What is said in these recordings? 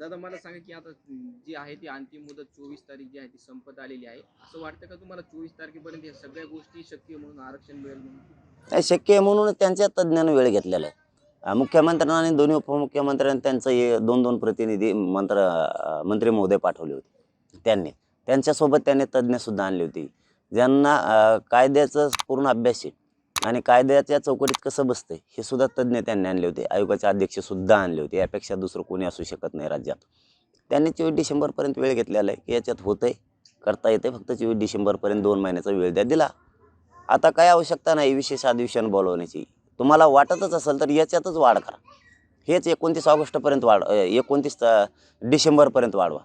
दादा मला सांगा की आता जी आहे ती अंतिम मुदत चोवीस तारीख जी आहे ती संपत आलेली आहे. असं वाटतं का तुम्हाला चोवीस तारखेपर्यंत या सगळ्या गोष्टी शक्य आहे म्हणून आरक्षण मिळेल म्हणून? नाही शक्य आहे म्हणून त्यांच्या तज्ज्ञानं वेळ घेतलेला आहे. अं, मुख्यमंत्र्यांना आणि दोन्ही उपमुख्यमंत्र्यांनी त्यांचं हे दोन दोन प्रतिनिधी मंत्र अं, मंत्री महोदय पाठवले होते. त्यांनी. त्यांच्यासोबत त्यांनी तज्ज्ञसुद्धा आणली होती. ज्यांना अं, कायद्याचं पूर्ण अभ्यास आहे. आणि कायद्याच्या चौकटीत कसं बसतं हे सुद्धा तज्ज्ञ त्यांनी आणले होते. आयोगाचे अध्यक्षसुद्धा आणले होते. यापेक्षा दुसरं कोणी असू शकत नाही राज्यात. त्यांनी चोवीस डिसेंबरपर्यंत वेळ घेतलेला आहे. की याच्यात होतं आहे करता येते फक्त चोवीस डिसेंबरपर्यंत दोन महिन्याचा वेळ द्या दिला. आता काय आवश्यकता नाही विशेष अधिवेशन बोलवण्याची. तुम्हाला वाटतच असेल तर याच्यातच वाढ करा. हेच एकोणतीस ऑगस्टपर्यंत वाढ एकोणतीस डिसेंबरपर्यंत वाढवा.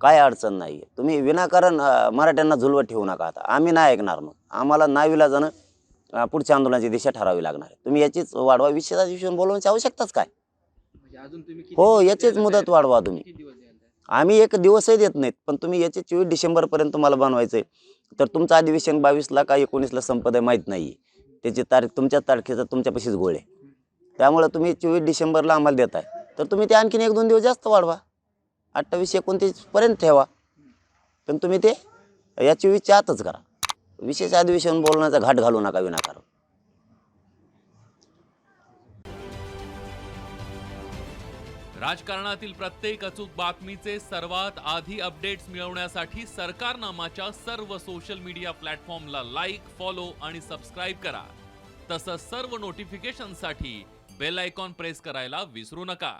काय अडचण नाही आहे तुम्ही विनाकारण मराठ्यांना झुलवत ठेवू नका आता. आम्ही नाही ऐकणार मग. आम्हाला नाविला जाणं पुढच्या आंदोलनाची दिशा ठरावी लागणार आहे. तुम्ही याचीच वाढवा विशेष अधिवेशन बोलवण्याची आवश्यकताच काय? म्हणजे हो याचीच मुदत वाढवा तुम्ही? आम्ही एक दिवसही देत नाहीत पण तुम्ही याचे चोवीस डिसेंबरपर्यंत तुम्हाला बनवायचं आहे तर तुमचं अधिवेशन बावीसला का एकोणीसला संपत आहे माहीत नाही त्याची तारीख तुमच्या तारखेचा तुमच्यापाशीच गोळ आहे. त्यामुळे तुम्ही चोवीस डिसेंबरला आम्हाला देताय. तर तुम्ही ते आणखीन एक दोन दिवस जास्त वाढवा. अठ्ठावीस एकोणतीसपर्यंत ठेवा. पण तुम्ही ते या चोवीसच्या आतच करा. विशेष अधिवेशन बोलण्याचा घाट घालू नका विनाकारण. राजकारणातील प्रत्येक अचूक बातमीचे सर्वात आधी अपडेट्स मिळवण्यासाठी सरकारनामाच्या सर्व सोशल मीडिया प्लॅटफॉर्मला लाईक फॉलो आणि सबस्क्राईब करा. तसंच सर्व नोटिफिकेशनसाठी बेल आयकॉन प्रेस करायला विसरू नका.